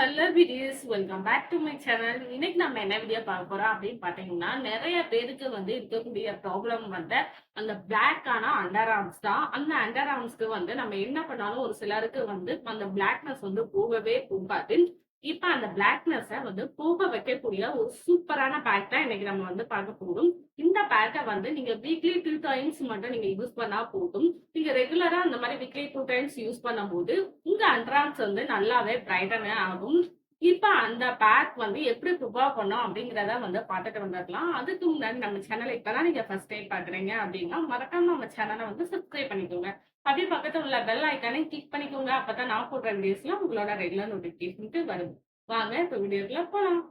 Hello videos welcome back to my channel இன்னைக்கு நம்ம என்ன வீடியோ பார்க்க போறோம் அப்படின்னு பாத்தீங்கன்னா நிறைய பேருக்கு வந்து இருக்கக்கூடிய ப்ராப்ளம் வந்து அந்த பிளாக்கான அண்டர் ஆர்ம்ஸ் தான். அந்த அண்டர் ஆர்ம்ஸ்க்கு வந்து நம்ம என்ன பண்ணாலும் ஒரு சிலருக்கு வந்து அந்த பிளாக்னஸ் வந்து போகவே போகாது. இப்ப அந்த பிளாக்னஸை வந்து போக வைக்கக்கூடிய ஒரு சூப்பரான பேக் தான் இன்னைக்கு நம்ம வந்து பார்க்க போறோம். இந்த பேக்கை வந்து நீங்க வீக்லி டூ டைம்ஸ் மட்டும் நீங்க யூஸ் பண்ணா போதும். நீங்க ரெகுலரா அந்த மாதிரி வீக்லி டூ டைம்ஸ் யூஸ் பண்ணும்போது உங்க அண்ட்ரான்ஸ் வந்து நல்லாவே பிரைட்டனே ஆகும். இப்ப அந்த பேக் வந்து எப்படி ப்ரிப்பேர் பண்ணோம் அப்படிங்கிறத வந்து பார்த்துட்டு வந்துடலாம். அதுக்கு முன்னாடி நம்ம சேனலை இப்பதான் நீங்க ஃபர்ஸ்ட் டைம் பாக்குறீங்க அப்படின்னா மறக்காம நம்ம சேனலை வந்து சப்ஸ்கிரைப் பண்ணிக்கோங்க. அப்படியே பக்கத்தில் உள்ள பெல் ஐக்கானே கிளிக் பண்ணிக்கோங்க. அப்பதான் நான் போடுற வீடியோஸ்ல உங்களோட ரெகுலர் நோட்டிஃபிகேஷனுக்கு வரும். வாங்க இப்போ வீடியோக்குள்ள அண்டர்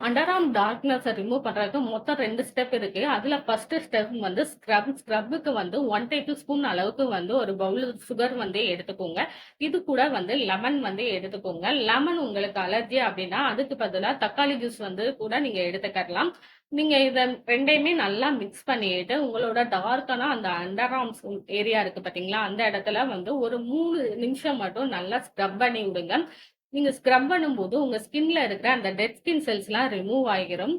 அண்டர்ஆர்ம் டார்க்னஸை ரிமூவ் பண்ணுறதுக்கு மொத்தம் ரெண்டு ஸ்டெப் இருக்கு. அதில் ஃபர்ஸ்ட் ஸ்டெப் வந்து ஸ்க்ரப் ஸ்க்ரப்புக்கு வந்து ஒன் டேபிள் ஸ்பூன் அளவுக்கு வந்து ஒரு பவுல் சுகர் வந்து எடுத்துக்கோங்க. இது கூட வந்து லெமன் வந்து எடுத்துக்கோங்க. லெமன் உங்களுக்கு அலர்ஜி அப்படின்னா அதுக்கு பதிலாக தக்காளி ஜூஸ் வந்து கூட நீங்கள் எடுத்துக்கலாம். நீங்க இத ரெண்டையுமே நல்லா மிக்ஸ் பண்ணிட்டு உங்களோட டார்க்கான அந்த அண்டர் ஆர்ம்ஸ் ஏரியா இருக்கு பாத்தீங்களா? அந்த இடத்துல வந்து ஒரு மூணு நிமிஷம் மட்டும் நல்லா ஸ்க்ரப் பண்ணி விடுங்க. நீங்க ஸ்க்ரப் பண்ணும்போது உங்க ஸ்கின்ல இருக்கிற அந்த டெட் ஸ்கின் செல்ஸ்லாம் ரிமூவ் ஆகிரும்.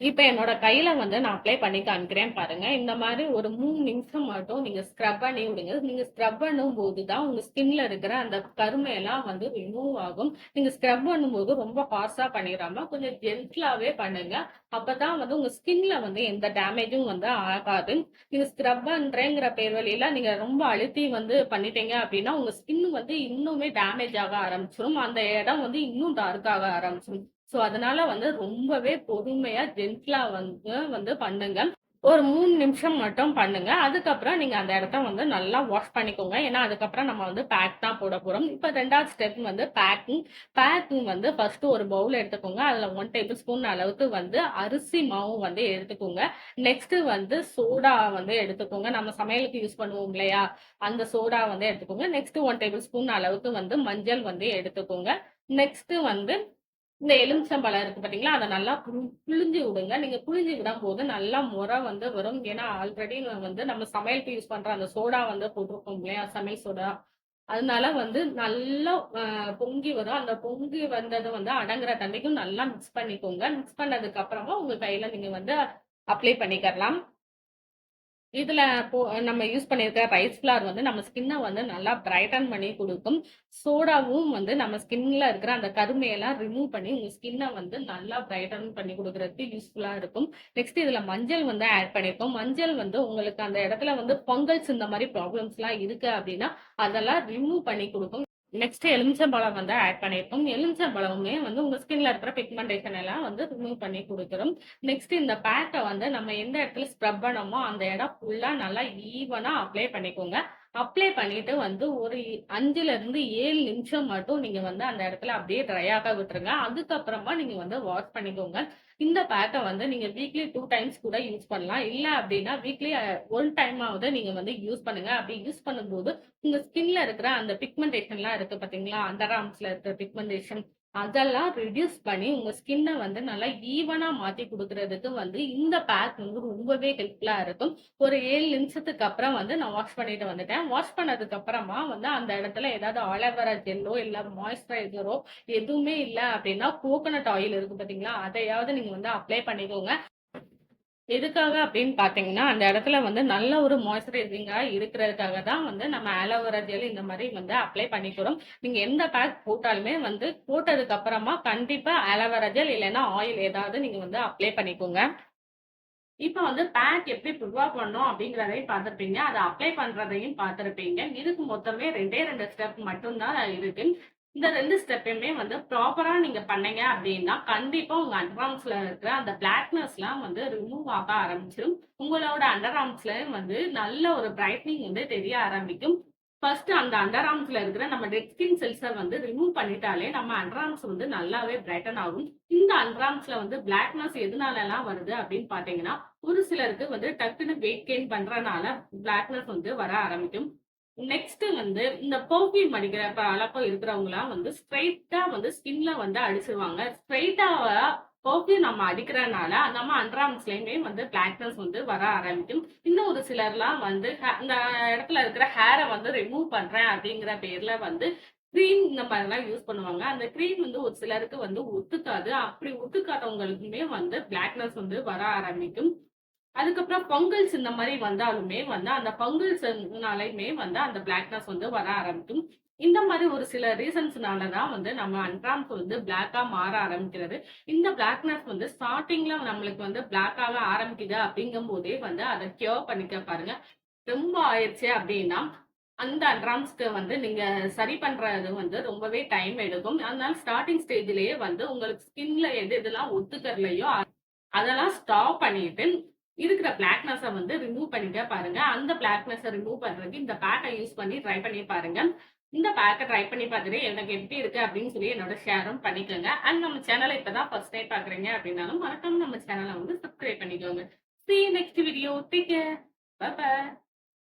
இப்ப என்னோட கையில வந்து நான் அப்ளை பண்ணி காமிக்கிறேன் பாருங்க. இந்த மாதிரி ஒரு மூணு நிமிஷம் மட்டும் நீங்க ஸ்க்ரப் பண்ணி விடுங்க. நீங்க ஸ்க்ரப் பண்ணும் போது தான் உங்க ஸ்கின்ல இருக்கிற அந்த கருமையெல்லாம் வந்து ரிமூவ் ஆகும். நீங்க ஸ்க்ரப் பண்ணும்போது ரொம்ப ஃபாஸ்டா பண்ணிடாம கொஞ்சம் ஜென்ட்லாவே பண்ணுங்க. அப்பதான் வந்து உங்க ஸ்கின்ல வந்து எந்த டேமேஜும் வந்து ஆகாது. நீங்க ஸ்க்ரப் பண்றேங்கிற பேர் வழியில நீங்க ரொம்ப அழுத்தி வந்து பண்ணிட்டீங்க அப்படின்னா உங்க ஸ்கின் வந்து இன்னுமே டேமேஜ் ஆக ஆரம்பிச்சிடும் அந்த இடம் வந்து இன்னும் டார்க் ஆக ஆரம்பிச்சிடும் ஸோ அதனால வந்து ரொம்பவே பொறுமையா ஜென்ட்லா வந்து வந்து பண்ணுங்க. ஒரு மூணு நிமிஷம் மட்டும் பண்ணுங்க. அதுக்கப்புறம் நீங்க அந்த இடத்த வந்து நல்லா வாஷ் பண்ணிக்கோங்க. ஏன்னா அதுக்கப்புறம் நம்ம வந்து பேக் தான் போட போறோம். இப்போ ரெண்டாவது ஸ்டெப் வந்து பேக்கிங் பேக்கிங் வந்து ஃபர்ஸ்ட் ஒரு பவுல் எடுத்துக்கோங்க. அதுல ஒன் டேபிள் ஸ்பூன் அளவுக்கு வந்து அரிசி மாவு வந்து எடுத்துக்கோங்க. நெக்ஸ்ட் வந்து சோடா வந்து எடுத்துக்கோங்க. நம்ம சமையலுக்கு யூஸ் பண்ணுவோம் இல்லையா? அந்த சோடா வந்து எடுத்துக்கோங்க. நெக்ஸ்ட் ஒன் டேபிள் ஸ்பூன் அளவுக்கு வந்து மஞ்சள் வந்து எடுத்துக்கோங்க. நெக்ஸ்ட் வந்து இந்த எலுமிச்சம்பழம் இருக்கு பாத்தீங்களா? அதை நல்லா புழிஞ்சு விடுங்க. நீங்க புழிஞ்சு விடும் போது நல்லா முறை வந்து வரும். ஏன்னா ஆல்ரெடி வந்து நம்ம சமையலுக்கு யூஸ் பண்ற அந்த சோடா வந்து போட்டிருக்கோம் இல்லையா? சமையல் சோடா. அதனால வந்து நல்லா பொங்கி வரும். அந்த பொங்கி வந்தது வந்து அடங்குற தண்ணிக்கும் நல்லா மிக்ஸ் பண்ணிக்கோங்க. மிக்ஸ் பண்ணதுக்கு அப்புறமா உங்க கையில நீங்க வந்து அப்ளை பண்ணிக்கலாம். இதில் போ நம்ம யூஸ் பண்ணியிருக்கிற ரைஸ் ஃப்ளார் வந்து நம்ம ஸ்கின்னை வந்து நல்லா பிரைட்டன் பண்ணி கொடுக்கும். சோடாவும் வந்து நம்ம ஸ்கின்ல இருக்கிற அந்த கருமையெல்லாம் ரிமூவ் பண்ணி உங்கள் ஸ்கின்னை வந்து நல்லா பிரைட்டன் பண்ணி கொடுக்குறதுக்கு யூஸ்ஃபுல்லாக இருக்கும். நெக்ஸ்ட் இதில் மஞ்சள் வந்து ஆட் பண்ணியிருக்கோம் மஞ்சள் வந்து உங்களுக்கு அந்த இடத்துல வந்து பொங்கல்ஸ் இந்த மாதிரி ப்ராப்ளம்ஸ்லாம் இருக்குது அப்படின்னா அதெல்லாம் ரிமூவ் பண்ணி கொடுக்கும். நெக்ஸ்ட் எலுமிச்சம்பழம் வந்து ஆட் பண்ணியிருக்கோம் எலுமிச்சம்பழமுமே வந்து உங்க ஸ்கின்ல இருக்கிற பிக்மெண்டேஷன் எல்லாம் வந்து ரிமூவ் பண்ணி கொடுத்துரும். நெக்ஸ்ட் இந்த பேக்கை வந்து நம்ம எந்த இடத்துல ஸ்க்ரப் பண்ணோமோ அந்த இடம் ஃபுல்லா நல்லா ஈவனா அப்ளை பண்ணிக்கோங்க. அப்ளை பண்ணிட்டு வந்து ஒரு அஞ்சுல இருந்து ஏழு நிமிஷம் மட்டும் நீங்க வந்து அந்த இடத்துல அப்படியே ட்ரை ஆக விட்டுருங்க. அதுக்கப்புறமா நீங்க வந்து வாஷ் பண்ணிக்கோங்க. இந்த பேட்டை வந்து நீங்க வீக்லி டூ டைம்ஸ் கூட யூஸ் பண்ணலாம். இல்ல அப்படின்னா வீக்லி ஒன் டைம் ஆகுது நீங்க வந்து யூஸ் பண்ணுங்க. அப்படி யூஸ் பண்ணும்போது உங்க ஸ்கின்ல இருக்கிற அந்த பிக்மெண்டேஷன்லாம் இருக்கு பாத்தீங்களா? அண்டர் ராம்ஸ்ல இருக்கிற பிக்மெண்டேஷன் அதெல்லாம் ரிடியூஸ் பண்ணி உங்க ஸ்கின்னை வந்து நல்லா ஈவனா மாத்தி கொடுக்கறதுக்கு வந்து இந்த பேக் வந்து ரொம்பவே ஹெல்ப்ஃபுல்லா இருக்கும். ஒரு ஏழு நிமிஷத்துக்கு அப்புறம் வந்து நான் வாஷ் பண்ணிட்டு வந்துட்டேன். வாஷ் பண்ணதுக்கு அப்புறமா வந்து அந்த இடத்துல ஏதாவது ஆலோவேரா ஜெல்லோ இல்ல மாய்ஸ்சரைசரோ எதுவுமே இல்ல அப்படின்னா கோகனட் ஆயில் இருக்கு பாத்தீங்களா? அதையாவது நீங்க வந்து அப்ளை பண்ணிக்கோங்க. எதுக்காக அப்படின்னு பார்த்தீங்கன்னா அந்த இடத்துல வந்து நல்ல ஒரு மாய்ஸ்சரைசிங்காக இருக்கிறதுக்காக தான் வந்து நம்ம ஆலோவேரா ஜெல் இந்த மாதிரி வந்து அப்ளை பண்ணிக்கிறோம். நீங்கள் எந்த பேக் போட்டாலுமே வந்து போட்டதுக்கு அப்புறமா கண்டிப்பாக ஆலோவேரா ஜெல் இல்லைன்னா ஆயில் ஏதாவது நீங்கள் வந்து அப்ளை பண்ணிக்கோங்க. இப்போ வந்து பேக் எப்படி ப்ரிவா பண்ணணும் அப்படிங்கிறதையும் பார்த்துருப்பீங்க. அதை அப்ளை பண்ணுறதையும் பார்த்துருப்பீங்க. இதுக்கு மொத்தமே ரெண்டே ரெண்டு ஸ்டெப் மட்டும்தான் இருக்கு. இந்த ரெண்டு ஸ்டெப்பையுமே வந்து ப்ராப்பரா நீங்க பண்ணீங்க அப்படின்னா கண்டிப்பா உங்க அண்டர்ஆர்ம்ஸ்ல இருக்கிற அந்த பிளாக்னஸ்லாம் வந்து ரிமூவ் ஆக ஆரம்பிச்சிடும் உங்களோட அண்டர்ஆர்ம்ஸ்லயும் வந்து நல்ல ஒரு பிரைட்னிங் வந்து தெரிய ஆரம்பிக்கும். ஃபர்ஸ்ட் அந்த அண்டர்ஆர்ம்ஸ்ல இருக்கிற நம்ம டெட் ஸ்கின் செல்ஸை வந்து ரிமூவ் பண்ணிட்டாலே நம்ம அண்டர்ஆர்ம்ஸ் வந்து நல்லாவே பிரைட்டன் ஆகும். இந்த அண்டர்ஆர்ம்ஸ்ல வந்து பிளாக்னஸ் எதனால எல்லாம் வருது அப்படின்னு பாத்தீங்கன்னா ஒரு சிலருக்கு வந்து டக்குன்னு வெயிட் கெயின் பண்றதுனால பிளாக்னஸ் வந்து வர ஆரம்பிக்கும். நெக்ஸ்ட் வந்து இந்த பெர்ஃபியூம் அடிக்கிற பழக்கம் இருக்கிறவங்களாம் வந்து ஸ்ட்ரைட்டா வந்து ஸ்கின்ல வந்து அடிச்சிருவாங்க ஸ்ட்ரைட்டா பெர்ஃபியூம் நம்ம அடிக்கிறனால நம்ம அண்டர்ஆர்ம்ஸ்லயுமே வந்து பிளாக்னஸ் வந்து வர ஆரம்பிக்கும் இன்னும் ஒரு சிலர்லாம் வந்து இந்த இடத்துல இருக்கிற ஹேரை வந்து ரிமூவ் பண்றேன் அப்படிங்கிற பேர்ல வந்து க்ரீம் இந்த மாதிரிலாம் யூஸ் பண்ணுவாங்க. அந்த க்ரீம் வந்து ஒரு சிலருக்கு வந்து ஒத்துக்காது. அப்படி ஒத்துக்காதவங்களுக்குமே வந்து பிளாக்னஸ் வந்து வர ஆரம்பிக்கும். அதுக்கப்புறம் பொங்கல்ஸ் இந்த மாதிரி வந்தாலுமே வந்து அந்த ஃபங்கல்ஸ்னாலயுமே வந்து அந்த பிளாக்னஸ் வந்து வர ஆரம்பிக்கும். இந்த மாதிரி ஒரு சில ரீசன்ஸ்னால தான் வந்து நம்ம அன்ட்ராம்ஸ் வந்து பிளாக்காக மாற ஆரம்பிக்கிறது. இந்த பிளாக்னஸ் வந்து ஸ்டார்டிங்கில் நம்மளுக்கு வந்து பிளாக்காக ஆரம்பிக்குது ஆரம்பிக்குது அப்படிங்கும்போதே வந்து அதை கியூர் பண்ணிக்க பாருங்க. ரொம்ப ஆயிடுச்சு அப்படின்னா, அந்த அட்ராம்ஸ்க்கு வந்து நீங்க சரி பண்றது வந்து ரொம்பவே டைம் எடுக்கும். அதனால ஸ்டார்டிங் ஸ்டேஜ்லயே வந்து உங்களுக்கு ஸ்கின்ல எது எதெல்லாம் ஒத்துக்கறலையோ அதெல்லாம் ஸ்டாப் பண்ணிட்டு, இருக்கிற பிளாக்னஸை வந்து ரிமூவ் பண்ணிக்க பாருங்க. அந்த பிளாக்னஸை ரிமூவ் பண்றதுக்கு இந்த பேக்கை யூஸ் பண்ணி ட்ரை பண்ணி பாருங்க. இந்த பேக்கை ட்ரை பண்ணி பார்த்துட்டு எனக்கு எப்படி இருக்கு அப்படின்னு சொல்லி என்னோட ஷேரும் பண்ணிக்கோங்க. அண்ட் நம்ம சேனலை இப்பதான் ஃபர்ஸ்ட் டைம் பாக்குறீங்க அப்படின்னாலும் மறக்காம நம்ம சேனலை வந்து சப்ஸ்கிரைப் பண்ணிக்கோங்க. See next video. Take care. Bye